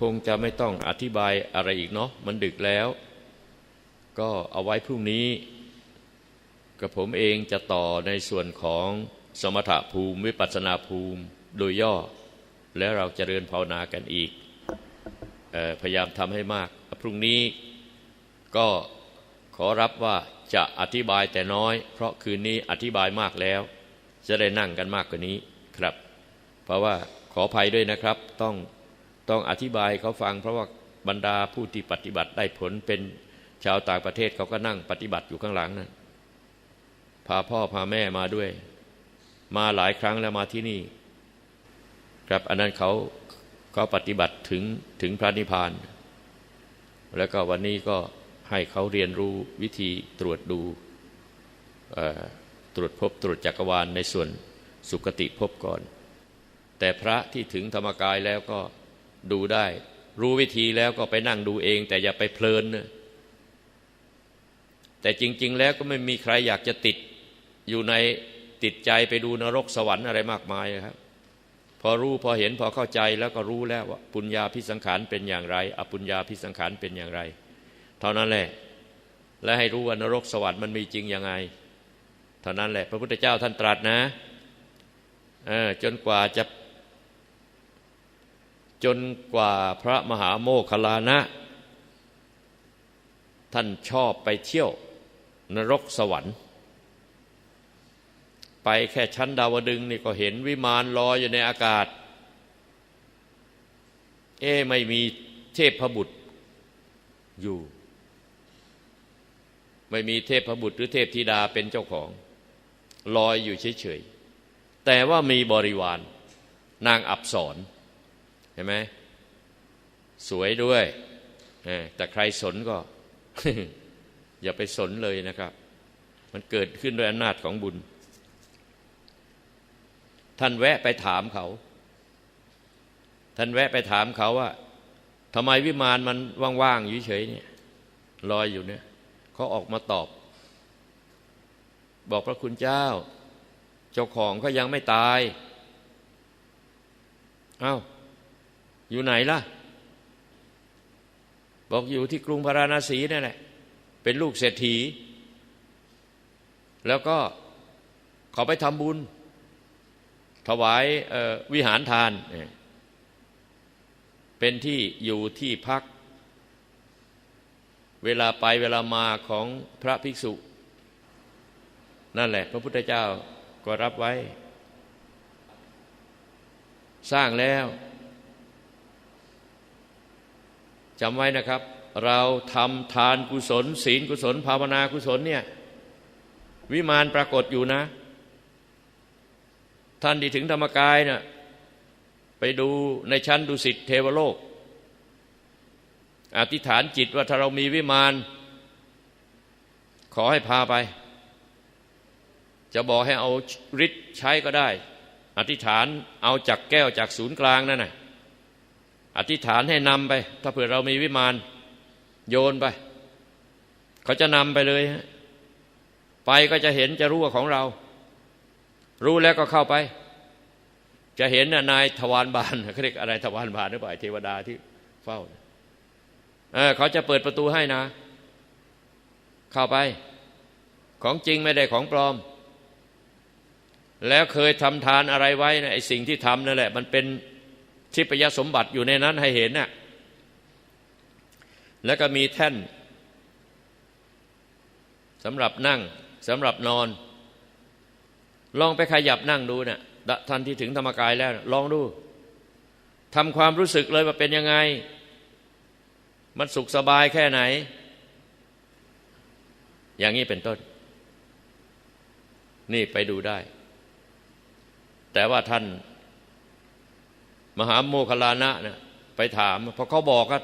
คงจะไม่ต้องอธิบายอะไรอีกเนาะมันดึกแล้ว ก็เอาไว้พรุ่งนี้กับผมเองจะต่อในส่วนของสมถะภูมิ วิปัสสนาภูมิโดยย่อ แล้วเราจะเริญภาวนากันอีกออพยายามทำให้มาก พรุ่งนี้ก็ขอรับว่าจะอธิบายแต่น้อย เพราะคืนนี้อธิบายมากแล้ว จะได้นั่งกันมากกว่านี้ครับ เพราะว่า ออภัยด้วยนะครับ ต้องต้องอธิบายเขาฟัง เพราะว่าบรรดาผู้ที่ปฏิบัติได้ผลเป็นชาวต่างประเทศเขาก็นั่งปฏิบัติอยู่ข้างหลังนั้นพาพ่อพาแม่มาด้วย มาหลายครั้งแล้วมาที่นี่ ครับอันนั้นเขาเขาปฏิบัติถึงถึงพระนิพพาน แล้วก็วันนี้ก็ให้เขาเรียนรู้วิธีตรวจดูตรวจพบตรวจจักรวาลในส่วนสุคติพบก่อน แต่พระที่ถึงธรรมกายแล้วก็ดูได้ รู้วิธีแล้วก็ไปนั่งดูเอง แต่อย่าไปเพลินนะแต่จริง ๆ แล้วก็ไม่มีใครอยากจะติดอยู่ในติดใจไปดูนรกสวรรค์อะไรมากมายครับพอรู้พอเห็นพอเข้าใจแล้วก็รู้แล้วว่าปุญญาพิสังขารเป็นอย่างไร อปุญญาพิสังขารเป็นอย่างไร เท่านั้นแหละ และให้รู้ว่านรกสวรรค์มันมีจริงยังไง เท่านั้นแหละ พระพุทธเจ้าท่านตรัสนะจนกว่าจะ จนกว่าพระมหาโมคคลานะ ท่านชอบไปเที่ยวนรกสวรรค์ ไปแค่ชั้นดาวดึงนี่ก็เห็นวิมานลอยอยู่ในอากาศ เอ๊ไม่มีเทพพบุตรอยู่ ไม่มีเทพพบุตรหรือเทพธิดาเป็นเจ้าของ ลอยอยู่เฉยๆแต่ว่ามีบริวารนางอับสร เห็นไหมสวยด้วยแต่ใครสนก็ อย่าไปสนเลยนะครับ มันเกิดขึ้นด้วยอำนาจของบุญ ท่านแวะไปถามเขา ท่านแวะไปถามเขาว่าทำไมวิมานมันว่างๆอยู่เฉยเนี่ยลอยอยู่เนี่ยเขาออกมาตอบ บอกพระคุณเจ้า เจ้าของก็ยังไม่ตาย เอา้า อยู่ไหนล่ะ บอกอยู่ที่กรุงพาราณสีนั่นแหละ เป็นลูกเศรษฐี แล้วก็ขาไปทำบุญ ถวายวิหารทาน เป็นที่อยู่ที่พัก เวลาไปเวลามาของพระภิกษุ นั่นแหละ พระพุทธเจ้าก็รับไว้ สร้างแล้ว จำไว้นะครับ เราทำทานกุศล ศีลกุศล ภาวนากุศลเนี่ยวิมานปรากฏอยู่นะ ท่านที่ถึงธรรมกายเนะ่ยไปดูในชั้นดุสิตเทวโลก อธิษฐานจิตว่าถ้าเรามีวิมานขอให้พาไป จะบอกให้เอาฤทธิ์ใช้ก็ได้ อธิษฐานเอาจากแก้วจากศูนย์กลางนั่นนะ อธิษฐานให้นำไป ถ้าเผื่อเรามีวิมานโยนไป เขาจะนำไปเลยไปก็จะเห็นจะรู้ว่าของเรา รู้แล้วก็เข้าไป จะเห็นนายทวารบานเขาเรียกอะไรทวารบานหรือเปล่าเทวดาที่เฝ้าเเขาจะเปิดประตูให้นะ เข้าไป ของจริงไม่ได้ของปลอม แล้วเคยทำทานอะไรไว้นะไอสิ่งที่ทำนั่นแหละ มันเป็น ทิพยสมบัติอยู่ในนั้นให้เห็นนะ่ะแล้วก็มีแท่นสำหรับนั่งสำหรับนอน ลองไปขยับนั่งดูเนะี่ยทันที่ถึงธรรมกายแล้วลองดูทำความรู้สึกเลยว่าเป็นยังไง มันสุขสบายแค่ไหน อย่างนี้เป็นต้น นี่ไปดูได้ แต่ว่าท่าน มหาโมคลานะเนี่ยไปถามพอเขาบอกก็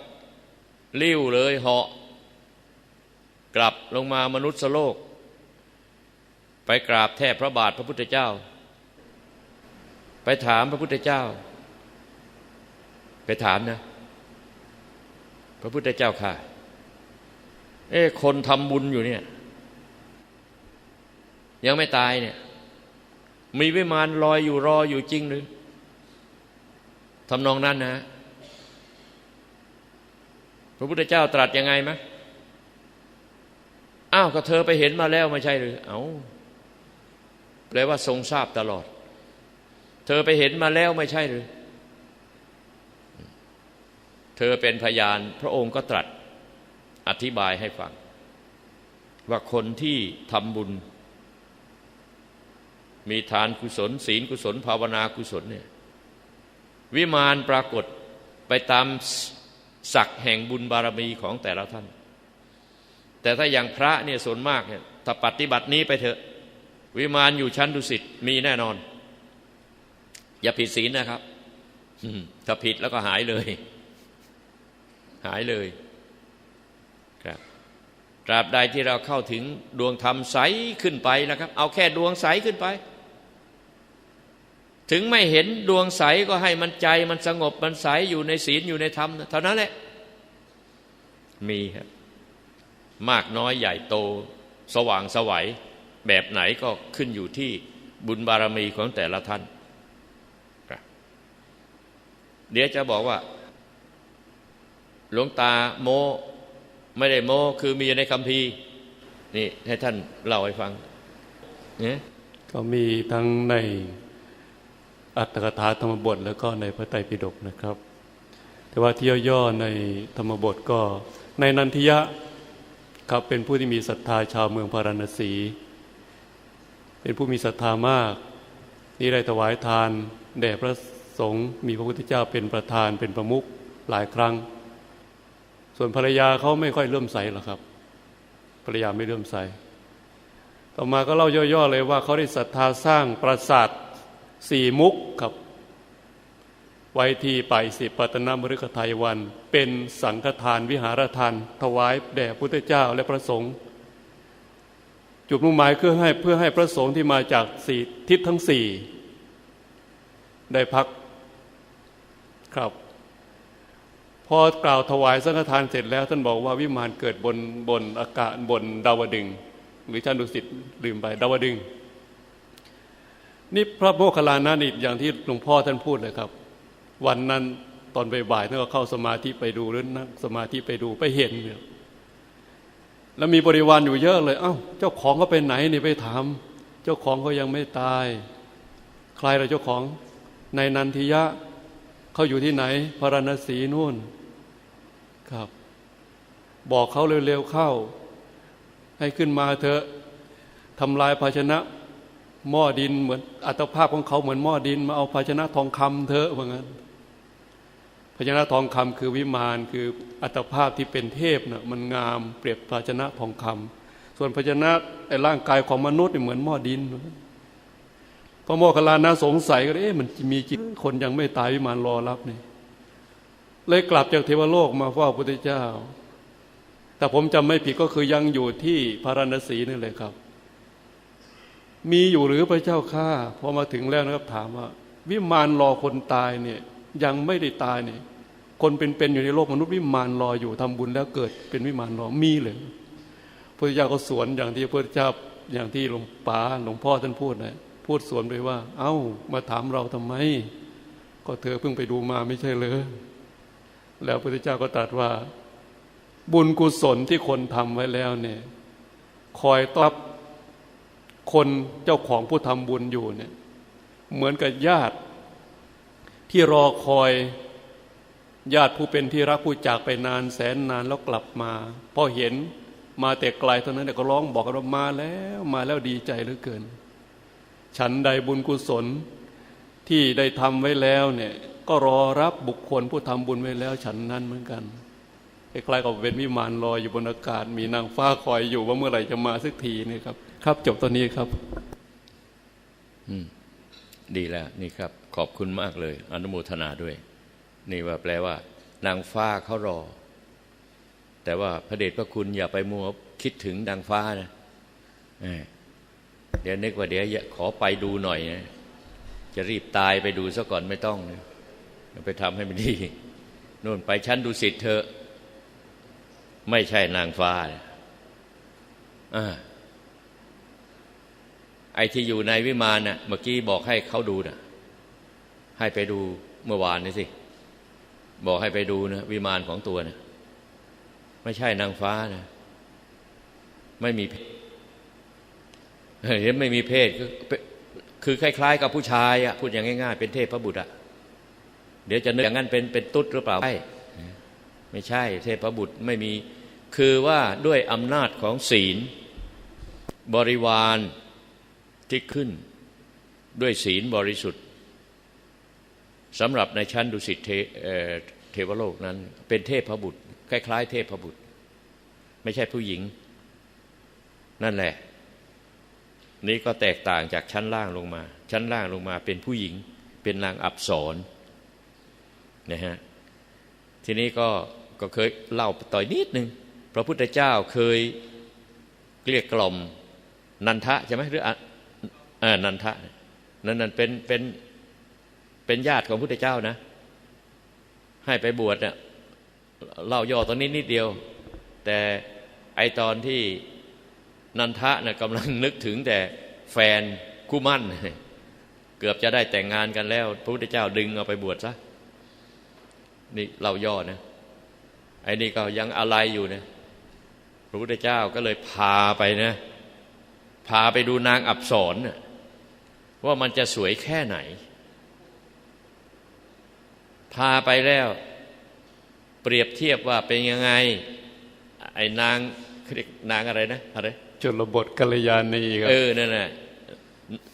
ลิ้วเลยเหาะกลับลงมามนุษย์โลก ไปกราบแทบพระบาทพระพุทธเจ้า ไปถามพระพุทธเจ้า ไปถามนะ พระพุทธเจ้าค่ะ เอ้คนทำบุญอยู่เนี่ย ยังไม่ตายเนี่ย มีวิมานลอยอยู่รออยู่จริงหรือ ทำนองนั้นนะ พระพุทธเจ้าตรัสยังไงไหมอ้าวก็เธอไปเห็นมาแล้วไม่ใช่หรือ เอา้าแปลว่าทรงทราบตลอด เธอไปเห็นมาแล้วไม่ใช่หรือ เธอเป็นพยาน พระองค์ก็ตรัสอธิบายให้ฟัง ว่าคนที่ทำบุญ มีทานกุศล ศีลกุศล ภาวนากุศลเนี่ย วิมานปรากฏไปตามศักดิ์แห่งบุญบารมีของแต่ละท่าน แต่ถ้าอย่างพระเนี่ยส่วนมากเนี่ยถ้าปฏิบัตินี้ไปเถอะ วิมานอยู่ชั้นดุสิตมีแน่นอน อย่าผิดศีลนะครับถ้าผิดแล้วก็หายเลย หายเลยครับตราบใดที่เราเข้าถึงดวงธรรมใสขึ้นไปนะครับ เอาแค่ดวงใสขึ้นไป ถึงไม่เห็นดวงใสก็ให้มันใจมันสงบมันใสอยู่ในศีลอยู่ในธรรมเท่านั้นแหละ มีครับ มากน้อยใหญ่โต สว่างสวัย แบบไหนก็ขึ้นอยู่ที่บุญบารมีของแต่ละท่าน เดี๋ยวจะบอกว่า หลวงตาโมไม่ได้โมคือมีในคำพีนี่ให้ท่านเล่าให้ฟังเนี่ยก็มีทั้งใน อัตถกถาธรรมบทแล้วก็ในพระไตรปิฎกนะครับ แต่ว่าที่ย่อๆในธรรมบทก็ในนันทิยะครับเป็นผู้ที่มีศรัทธาชาวเมืองพาราณสี เป็นผู้มีศรัทธามาก นี่ได้ถวายทานแด่พระสงฆ์มีพระพุทธเจ้าเป็นประธานเป็นประมุขหลายครั้ง ส่วนภรรยาเขาไม่ค่อยเลื่อมใสหรอกครับ ภรรยาไม่เลื่อมใส ต่อมาก็เล่าย่อๆเลยว่าเขาได้ศรัทธาสร้างปราสาท สี่มุกครับไว้ที่ไปสิปัตนมฤคทายวัน เป็นสังฆทานวิหารทาน ถวายแด่พุทธเจ้าและพระสงฆ์จุดมุ่งหมายเพื่อให้เพื่อให้พระสงฆ์ที่มาจากสี่ทิศทั้งสี่ได้พักครับพอกล่าวถวายสังฆทานเสร็จแล้ว ท่านบอกว่าวิมานเกิดบนบนอากาศบนดาวดึงส์หรือชั้นดุสิตลืมไปดาวดึงส์ นี่พระโมคคัลลานะนี่อย่างที่หลวงพ่อท่านพูดเลยครับ วันนั้นตอนบ่ายๆท่านก็เข้าสมาธิไปดูหรือนั่งสมาธิไปดูไปเห็นเนี่ยแล้วมีบริวารอยู่เยอะเลย เอ้า เจ้าของก็ไปไหนนี่ไปถาม เจ้าของเขายังไม่ตาย ใครเราเจ้าของในนันทิยะเขาอยู่ที่ไหนพารณสีนู่นครับ บอกเขาเร็วๆเข้า ให้ขึ้นมาเถอะทำลายภาชนะ หม้อดินเหมือนอัตภาพของเขาเหมือนหม้อดิน มาเอาภาชนะทองคำเถอะว่างั้นภาชนะทองคำคือวิมานคืออัตภาพที่เป็นเทพนะ่ะมันงามเปรียบภาชนะทองคำส่วนภาชนะไอ้ร่างกายของมนุษย์เนี่ยเหมือนหม้อดินพระโมคคัลลานะสงสัยก็เอ๊ะมันมีจิตคนยังไม่ตายวิมานรอรับนี่เลยกลับจากเทวโลกมาเฝ้าพระพุทธเจ้า แต่ผมจำไม่ผิดก็คือยังอยู่ที่พาราณสีนี่เลยครับ มีอยู่หรือพระเจ้าข้าพอมาถึงแล้วนะครับถามว่า วิมานรอคนตายเนี่ยยังไม่ได้ตายเนี่ยคนเป็นๆอยู่ในโลกมนุษย์วิมานรออยู่ทำบุญแล้วเกิดเป็นวิมานรอมีเลยพระเจ้าก็สวนอย่างที่พระเจ้าอย่างที่หลวงป๋าหลวงพ่อท่านพูดนะพูดสวนไปว่า เอ้ามาถามเราทำไม ก็เธอเพิ่งไปดูมาไม่ใช่เลยแล้วพระเจ้าก็ตรัสว่า บุญกุศลที่คนทำไว้แล้วเนี่ย คอยต้อนรับ คนเจ้าของผู้ทำบุญอยู่เนี่ยเหมือนกับญาติ ที่รอคอยญาติผู้เป็นที่รักผู้จากไปนานแสนนานแล้วกลับมาพอเห็นมาแต่ไกลเท่านั้นก็ร้องบอกกันว่ามาแล้วมาแล้วดีใจเหลือเกิน ฉันใดบุญกุศลที่ได้ทำไว้แล้วเนี่ยก็รอรับบุคคลผู้ทำบุญไว้แล้วฉันนั้นเหมือนกัน คล้ายๆกับเป็นวิมานลอยอยู่บนอากาศ มีนางฟ้าคอยอยู่ว่าเมื่อไหร่จะมาสักทีนี่ครับ ครับ จบตอนนี้ครับ อืม ดีแล้วนี่ครับ ขอบคุณมากเลย อนุโมทนาด้วย นี่ว่าแปลว่า นางฟ้าเขารอ แต่ว่าพระเดชพระคุณอย่าไปมัวคิดถึงนางฟ้านะเอ้ยเดี๋ยวนึกว่าเดี๋ยวขอไปดูหน่อยนะจะรีบตายไปดูซะก่อนไม่ต้องนะไปทำให้มันดีนู่นไปชั้นดูสิทธเธอะ ไม่ใช่นางฟ้าอไอ้ที่อยู่ในวิมานน่ะ เมื่อกี้บอกให้เขาดูน่ะ ให้ไปดูเมื่อวานนี่สิ บอกให้ไปดูนะวิมานของตัวนะไม่ใช่นางฟ้านะไม่มีเพศเห็นไม่มีเพศคือคล้าย ๆ กับผู้ชายอะพูดอย่างง่าย ๆ เป็นเทพพระบุตรอะเดี๋ยวจะนึกอย่างนั้นเป็นเป็นตุ๊ดหรือเปล่าไม่ ไม่ใช่เทพบุตรไม่มี คือว่าด้วยอำนาจของศีล บริวารที่ขึ้นด้วยศีลบริสุทธิ์สำหรับในชั้นดุสิตเทเทวโลกนั้น เป็นเทพบุตร คล้าย ๆ เทพบุตร ไม่ใช่ผู้หญิง นั่นแหละ นี่ก็แตกต่างจากชั้นล่างลงมา ชั้นล่างลงมาเป็นผู้หญิง เป็นนางอับสรนะฮะทีนี้ก็ ก็เคยเล่าต่อยนิดหนึ่งพระพุทธเจ้าเคยเกลี้ยกล่อมนันทะใช่ไหมหรืออ่านันทะนั่นนั่นเป็นเป็นเป็นญาติของพุทธเจ้านะ ให้ไปบวชเนี่ยเล่าย่อตอนนี้นิดเดียว แต่ไอตอนที่นันทะเนี่ยกำลังนึกถึงแต่แฟนคู่มั่น เกือบจะได้แต่งงานกันแล้ว พระพุทธเจ้าดึงเอาไปบวชซะนี่เราย่อนะ ไอ้นี่ก็ยังอะไรอยู่นะพระพุทธเจ้าก็เลยพาไปนะ พาไปดูนางอับสรว่ามันจะสวยแค่ไหน พาไปแล้ว เปรียบเทียบว่าเป็นยังไง ไอ้นางเรียกนางอะไรนะอะไรชนบทกัลยาณีครับเออนั่นน่ะ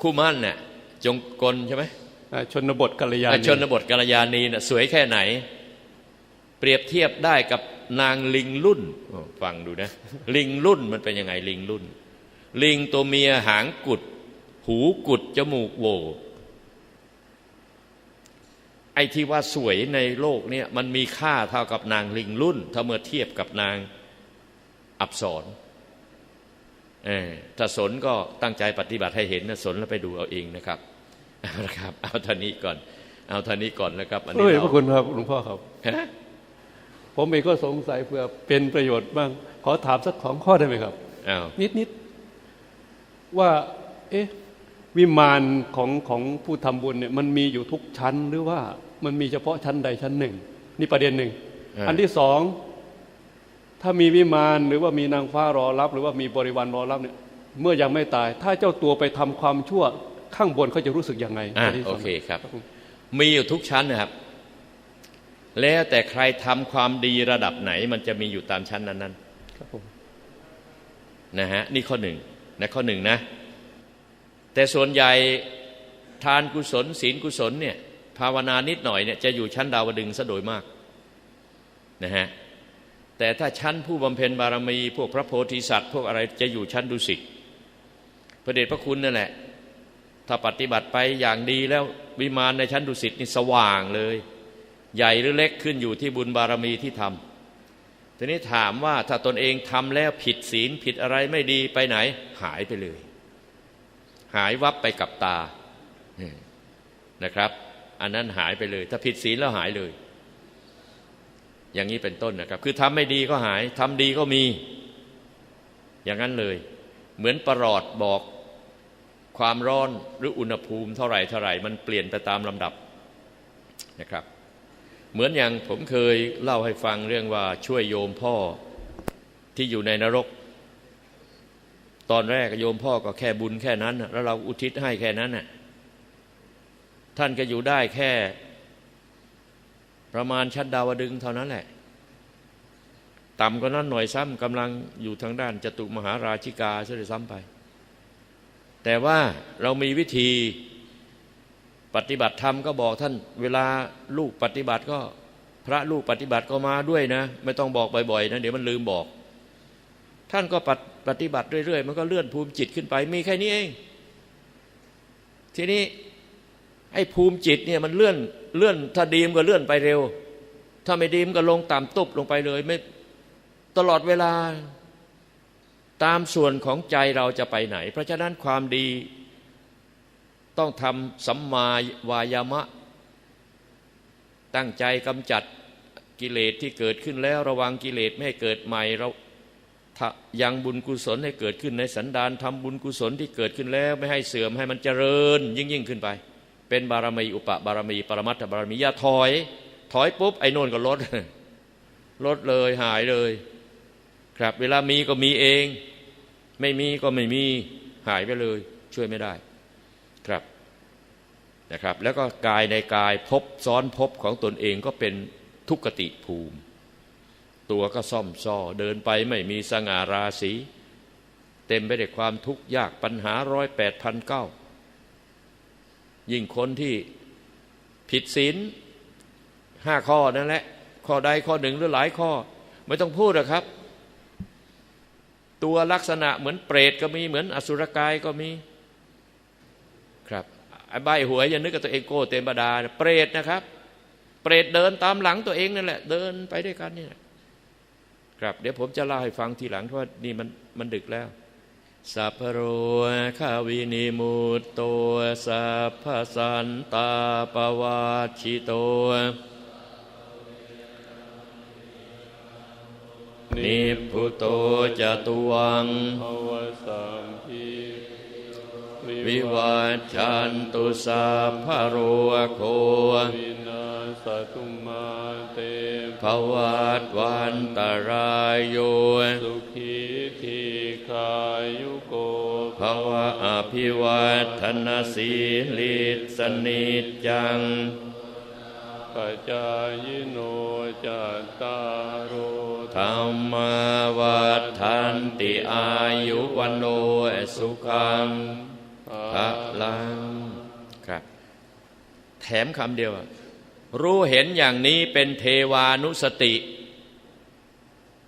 คู่มั่นน่ะจงกลใช่ไหมอ่าชนบทกัลยาณีชนบทกัลยาณีน่ะสวยแค่ไหน เปรียบเทียบได้กับนางลิงรุ่นโอ้ฟังดูนะ ลิงรุ่นมันเป็นยังไงลิงรุ่น ลิงตัวเมียหางกุด หูกุด จมูกโหวไอ้ที่ว่าสวยในโลกเนี่ยมันมีค่าเท่ากับนางลิงรุ่น ถ้าเมื่อเทียบกับนางอับสรเออถ้าสนก็ตั้งใจปฏิบัติให้เห็นนะสนแล้วไปดูเอาเองนะครับเอาละครับ เอาท่านี้ก่อน เอาท่านี้ก่อนนะครับ อันนี้เอ้ยเราพระคุณครับหลวงพ่อครับฮะ ผมเองก็สงสัยเพื่อเป็นประโยชน์บ้าง ขอถามสักของข้อได้ไหมครับอ้าวนิดนิดว่า เอ๊ะ วิมานของของผู้ทำบุญเนี่ย มันมีอยู่ทุกชั้นหรือว่ามันมีเฉพาะชั้นใดชั้นหนึ่ง นี่ประเด็นหนึ่ง อันที่สองถ้ามีวิมานหรือว่ามีนางฟ้ารอรับ หรือว่ามีบริวารรอรับเนี่ย เมื่อยังไม่ตาย ถ้าเจ้าตัวไปทำความชั่วข้างบนเขาจะรู้สึกยังไงอะนที่สโองเคครับผมมีอยู่ทุกชั้นนะครับ แล้วแต่ใครทำความดีระดับไหน มันจะมีอยู่ตามชั้นนั้นครับผมๆนะฮะนี่ข้อหนึ่งนะข้อหนึ่งนะ แต่ส่วนใหญ่ทานกุศล ศีลกุศลเนี่ยภาวนานิดหน่อยเนี่ยจะอยู่ชั้นดาวดึงซะโดยมากนะฮะแต่ถ้าชั้นผู้บำเพ็ญบารมี พวกพระโพธิสัตว์ พวกอะไรจะอยู่ชั้นดุสิตพระเดชพระคุณนั่นแหละ ถ้าปฏิบัติไปอย่างดีแล้ววิมานในชั้นดุสิตนี่สว่างเลย ใหญ่หรือเล็กขึ้นอยู่ที่บุญบารมีที่ทำทีนี้ถามว่าถ้าตนเองทำแล้วผิดศีลผิดอะไรไม่ดีไปไหน หายไปเลย หายวับไปกับตานะครับ อันนั้นหายไปเลย ถ้าผิดศีลแล้วหายเลย อย่างนี้เป็นต้นนะครับ คือทำไม่ดีก็หายทำดีก็มี อย่างนั้นเลย เหมือนประหลอดบอกความร้อนหรืออุณหภูมิเท่าไหร่เท่าไหร่ มันเปลี่ยนไปตามลำดับนะครับ เหมือนอย่างผมเคยเล่าให้ฟังเรื่องว่าช่วยโยมพ่อที่อยู่ในนรก ตอนแรกโยมพ่อก็แค่บุญแค่นั้น แล้วเราอุทิศให้แค่นั้นน่ะท่านก็อยู่ได้แค่ ประมาณชั้นดาวดึงเท่านั้นแหละต่ำกว่านั้นหน่อยซ้ำกำลังอยู่ทางด้านจตุมหาราชิกาซะด้วยซ้ำไป แต่ว่าเรามีวิธี ปฏิบัติธรรมก็บอกท่านเวลาลูกปฏิบัติก็พระลูกปฏิบัติก็มาด้วยนะ ไม่ต้องบอกบ่อยๆนะเดี๋ยวมันลืมบอก ท่านก็ปฏิปฏิบัติเรื่อยๆ มันก็เลื่อนภูมิจิตขึ้นไป มีแค่นี้เอง ทีนี้ไอ้ภูมิจิตเนี่ยมันเลื่อนเลื่อนถ้าดีมก็เลื่อนไปเร็ว ถ้าไม่ดีมก็ลงต่ำตุบลงไปเลยไม่ตลอดเวลาตามส่วนของใจเราจะไปไหน เพราะฉะนั้นความดี ต้องทำสัมมาวายามะ ตั้งใจกำจัดกิเลสที่เกิดขึ้นแล้วระวังกิเลสไม่ให้เกิดใหม่เรายังบุญกุศลให้เกิดขึ้นในสันดานทำบุญกุศลที่เกิดขึ้นแล้ว ไม่ให้เสื่อมให้มันเจริญ ยิ่งยิ่งขึ้นไป เป็นบารมีอุปบารมี ปรมัตถบารมีอย่าถอย ถอยปุ๊บไอ้โนนก็ลด ลดเลยหายเลย ครับ เวลามีก็มีเอง ไม่มีก็ไม่มีหายไปเลย ช่วยไม่ได้ ครับนะครับ แล้วก็กายในกายพบซ้อนพบของตนเองก็เป็นทุกขติภูมิ ตัวก็ซ่อมซ่อเดินไปไม่มีสง่าราศีเต็มไปด้วยความทุกข์ยากปัญหาร้อยแปดพันเก้ายิ่งคนที่ผิดศีลห้าข้อนั่นแหละ ข้อใดข้อหนึ่งหรือหลายข้อ ไม่ต้องพูดหรอกครับ ตัวลักษณะเหมือนเปรตก็มีเหมือนอสุรกายก็มี ใบหวยอย่านึกกับตัวเองโก้เต็มบดาเปรตนะครับ เปรตเดินตามหลังตัวเองนั่นแหละ เดินไปด้วยกันนี่แหละครับ เดี๋ยวผมจะเล่าให้ฟังทีหลังเพราะว่านี่มันมันดึกแล้วสัพพโรขาวินิมุตโตสัพพสันตาปวาชิโต นิพุโตจตุวังภวสัมพิ วิวัชชันตุสัพพโรโควินาสตุมาเตภวัตวันตรายโยสุขีทีขายุโกภวะอภิวัตนสีลิสนิจจังปัจจายโนจัตตารโอธรรมวัฏันติอายุวันโนสุขัง ลังครับ แถมคำเดียว รู้เห็นอย่างนี้เป็นเทวานุสติ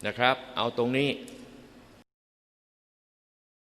นะครับ เอาตรงนี้